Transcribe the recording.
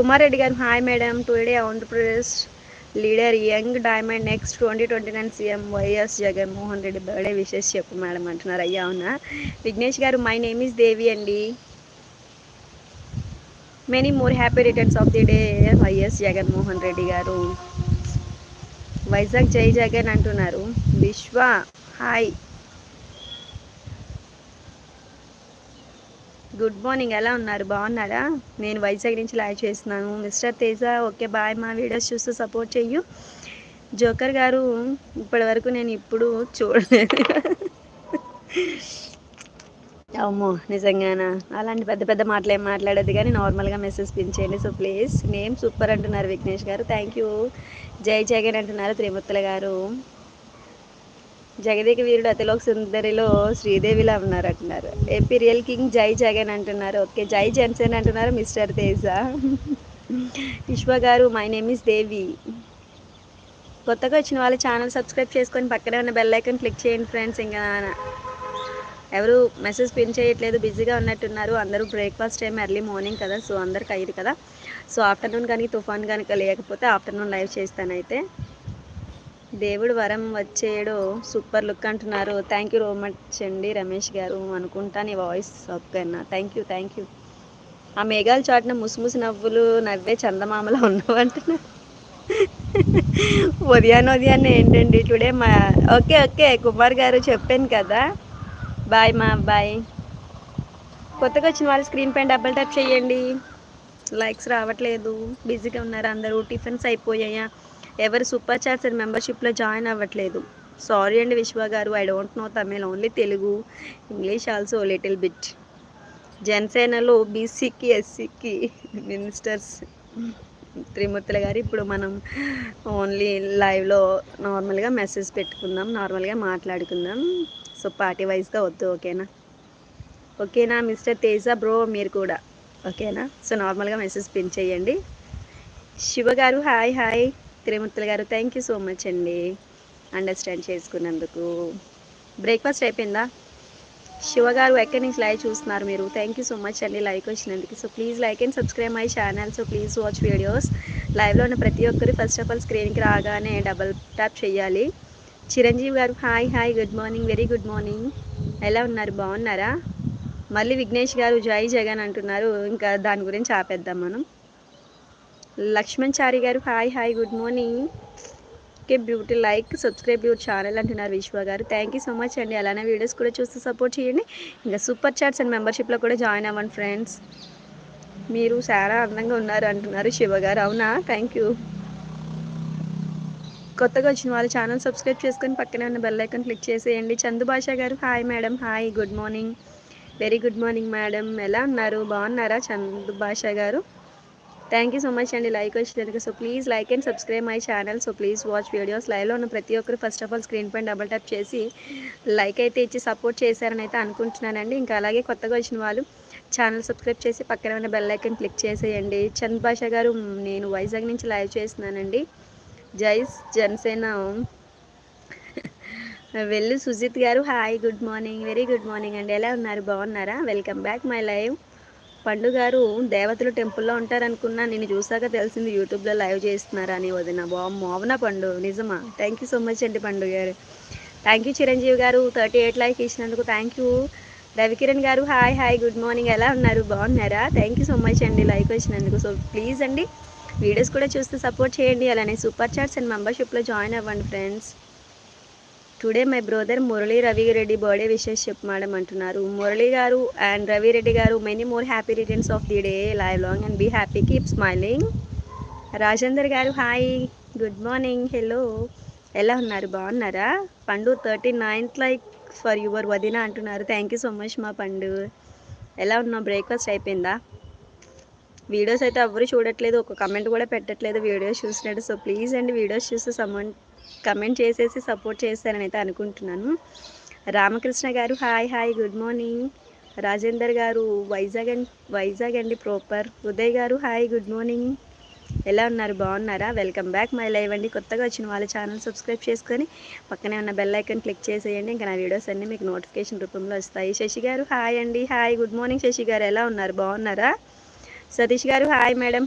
కుమార్ రెడ్డి గారు hi madam today Andhra Pradesh leader young diamond next twenty twenty nine CM YS Jaganmohan Reddy birthday wishes చెప్పు madam అంటున్నారు. అయ్యా అవునా? విఘ్నేష్ గారు my name is Devi అండి. Many more happy returns of the day YS Jaganmohan Reddy గారు. వైజాగ్ జై జగన్ అంటున్నారు. విశ్వ హాయ్ గుడ్ మార్నింగ్. ఎలా ఉన్నారు? బాగున్నారా? నేను వైజాగ్ నుంచి లైవ్ చేస్తున్నాను. Mister Teja okay bye. మా వీడియోస్ చూస్తూ సపోర్ట్ చెయ్యు. జోకర్ గారు ఇప్పటి వరకు నేను ఇప్పుడు చూడలేదు. అమ్మో నిజంగానా? అలాంటి పెద్ద పెద్ద మాటలు ఏం మాట్లాడద్దు కానీ నార్మల్గా మెసేజ్ పెంచేయండి సో ప్లీజ్ నేమ్ సూపర్ అంటున్నారు విఘ్నేష్ గారు. థ్యాంక్ యూ జై జగన్ అంటున్నారు త్రిమూర్తుల గారు. జగదేక వీరుడు అతిలోక సుందరిలో శ్రీదేవిలా ఉన్నారు అంటున్నారు. ఏపీ రియల్ కింగ్ జై జగన్ అంటున్నారు. ఓకే జై జన్సన్ అంటున్నారు మిస్టర్ తేజ. విశ్వ గారు మై నేమ్ ఇస్ దేవి. కొత్తగా వచ్చిన వాళ్ళు ఛానల్ సబ్స్క్రైబ్ చేసుకొని పక్కనే ఉన్న బెల్ ఐకన్ క్లిక్ చేయండి ఫ్రెండ్స్. ఇంకా ఎవరు మెసేజ్ పిన్ చేయట్లేదు బిజీగా ఉన్నట్టున్నారు. అందరూ బ్రేక్ఫాస్ట్ టైం ఎర్లీ మార్నింగ్ కదా సో అందరికి అయ్యింది కదా. సో ఆఫ్టర్నూన్ కానీ తుఫాన్ కనుక లేకపోతే ఆఫ్టర్నూన్ లైవ్ చేస్తానైతే. దేవుడు వరం వచ్చేయడు. సూపర్ లుక్ అంటున్నారు. థ్యాంక్ యూ రో మచ్ అండి రమేష్ గారు. అనుకుంటా నీ వాయిస్ ఓకేనా థ్యాంక్ యూ థ్యాంక్ యూ ఆ మేఘాలు చాటున ముసుముసి నవ్వులు నవ్వే చందమామలో ఉన్నావు అంటున్నారు ఉదయాన్నే ఉదయాన్నే ఏంటండి? టుడే మా ఓకే ఓకే కుమార్ గారు చెప్పాను కదా. బాయ్ మా బాయ్ కొత్తగా వచ్చిన వాళ్ళు స్క్రీన్ పైన డబల్ ట్యాప్ చేయండి. లైక్స్ రావట్లేదు. బిజీగా ఉన్నారు అందరూ. టిఫిన్స్ అయిపోయాయా? ఎవరు సూపర్ చాట్స్ మెంబర్షిప్లో జాయిన్ అవ్వట్లేదు. సారీ అండి విశ్వ గారు I don't know Tamil only Telugu English also little bit. జనసేనలో బీసీకి ఎస్సీకి మినిస్టర్స్ త్రిమూర్తుల గారు ఇప్పుడు మనం ఓన్లీ లైవ్లో నార్మల్గా మెసేజ్ పెట్టుకుందాం నార్మల్గా మాట్లాడుకుందాం. సో పార్టీ వైజ్గా వద్దు ఓకేనా? ఓకేనా మిస్టర్ తేజ బ్రో మీరు కూడా ఓకేనా? సో నార్మల్గా మెసేజ్ పిన్ చేయండి. శివ గారు హాయ్ హాయ్. తిరుమూర్తులు గారు థ్యాంక్ యూ సో మచ్ అండి. అండర్స్టాండ్ చేసుకున్నందుకు. బ్రేక్ఫాస్ట్ అయిపోయిందా? శివ గారు ఎక్కడి నుంచి లైవ్ చూస్తున్నారు మీరు? థ్యాంక్ యూ సో మచ్ అండి లైక్ వచ్చినందుకు. So please like and subscribe my channel so please watch videos లైవ్లో ఉన్న ప్రతి ఒక్కరు ఫస్ట్ ఆఫ్ ఆల్ స్క్రీన్కి రాగానే డబల్ ట్యాప్ చేయాలి. చిరంజీవి గారు hi hi good morning very good morning ఎలా ఉన్నారు? బాగున్నారా? మళ్ళీ విఘ్నేష్ గారు జై జగన్ అంటున్నారు. ఇంకా దాని గురించి ఆపేద్దాం మనం. లక్ష్మణ్ చారి గారు hi hi good morning. Okay beauty like subscribe your channel అంటున్నారు విశ్వ గారు. థ్యాంక్ యూ సో మచ్ అండి. అలానే వీడియోస్ కూడా చూస్తూ సపోర్ట్ చేయండి. ఇంకా సూపర్ చాట్స్ అండ్ మెంబర్షిప్లో కూడా జాయిన్ అవ్వండి ఫ్రెండ్స్. మీరు చాలా అందంగా ఉన్నారు అంటున్నారు శివ గారు. అవునా? Thank you. కొత్తగా వచ్చిన వాళ్ళ ఛానల్ సబ్స్క్రైబ్ చేసుకొని పక్కనే ఉన్న బెల్ ఐకాన్ క్లిక్ చేసేయండి. చందు భాష గారు hi madam hi good morning. Very good morning madam. ఎలా ఉన్నారు? బాగున్నారా చందు భాష గారు? థ్యాంక్ యూ సో మచ్ అండి లైక్ వచ్చినందుకు. So please like and subscribe my channel so please watch videos లైవ్లో ఉన్న ప్రతి ఒక్కరు ఫస్ట్ ఆఫ్ ఆల్ స్క్రీన్ పైన డబల్ ట్యాప్ చేసి లైక్ అయితే ఇచ్చి సపోర్ట్ చేశారని అయితే అనుకుంటున్నానండి. ఇంకా అలాగే కొత్తగా వచ్చిన వాళ్ళు ఛానల్ సబ్స్క్రైబ్ చేసి పక్కన ఉన్న బెల్ ఐకన్ క్లిక్ చేసేయండి. చంద్ భాష గారు నేను వైజాగ్ నుంచి లైవ్ చేస్తున్నానండి. జైస్ జనసేన. వెళ్ళు సుజిత్ గారు hi good morning very good morning అండి. ఎలా ఉన్నారు? బాగున్నారా? వెల్కమ్ బ్యాక్ మై లైవ్ పండు గారు దేవతలు టెంపుల్లో ఉంటారనుకున్నా నేను చూసాక తెలిసింది యూట్యూబ్లో లైవ్ చేస్తున్నారా అని వదిన? బామ్మ అవునా పండు నిజమా? థ్యాంక్ యూ సో మచ్ అండి పండు గారు థ్యాంక్ యూ చిరంజీవి గారు థర్టీ ఎయిట్ లైక్ ఇచ్చినందుకు థ్యాంక్ యూ రవికిరణ్ గారు హాయ్ హాయ్ గుడ్ మార్నింగ్ ఎలా ఉన్నారు? బాగున్నారా? థ్యాంక్ యూ సో మచ్ అండి లైక్ వచ్చినందుకు. సో ప్లీజ్ అండి వీడియోస్ కూడా చూస్తే సపోర్ట్ చేయండి. అలానే సూపర్ చాట్స్ అండ్ మెంబర్షిప్లో జాయిన్ అవ్వండి friends today my brother Murali Ravi Reddy birthday wishes చెప్పు మేడం అంటున్నారు. మురళీ గారు అండ్ రవి రెడ్డి గారు many more happy returns of the day live long and be happy keep smiling Rajender గారు hi good morning hello ఎలా ఉన్నారు? బాగున్నారా? Pandu thirty ninth like for your వదిన అంటున్నారు. థ్యాంక్ యూ సో మచ్ మా పండు. ఎలా ఉన్నావు? బ్రేక్ఫాస్ట్ అయిపోయిందా? వీడియోస్ అయితే ఎవరు చూడట్లేదు. ఒక కమెంట్ కూడా పెట్టట్లేదు. వీడియోస్ చూసినట్టు. సో ప్లీజ్ అండి వీడియోస్ చూసి సమంట్ కమెంట్ చేసేసి సపోర్ట్ చేస్తారని అయితే అనుకుంటున్నాను. రామకృష్ణ గారు hi hi good morning Rajender గారు వైజాగ్ అండ్ వైజాగ్ అండి ప్రాపర్ ఉదయ్ గారు హాయ్ గుడ్ మార్నింగ్ ఎలా ఉన్నారు? బాగున్నారా? వెల్కమ్ బ్యాక్ మై లైవ్ అండి. కొత్తగా వచ్చిన వాళ్ళ ఛానల్ సబ్స్క్రైబ్ చేసుకొని పక్కనే ఉన్న బెల్ ఐకన్ క్లిక్ చేసేయండి. ఇంకా నా వీడియోస్ అన్నీ మీకు నోటిఫికేషన్ రూపంలో వస్తాయి. శశి గారు హాయ్ అండి. హాయ్ గుడ్ మార్నింగ్ శశి గారు. ఎలా ఉన్నారు? బాగున్నారా? సతీష్ గారు హాయ్ మేడం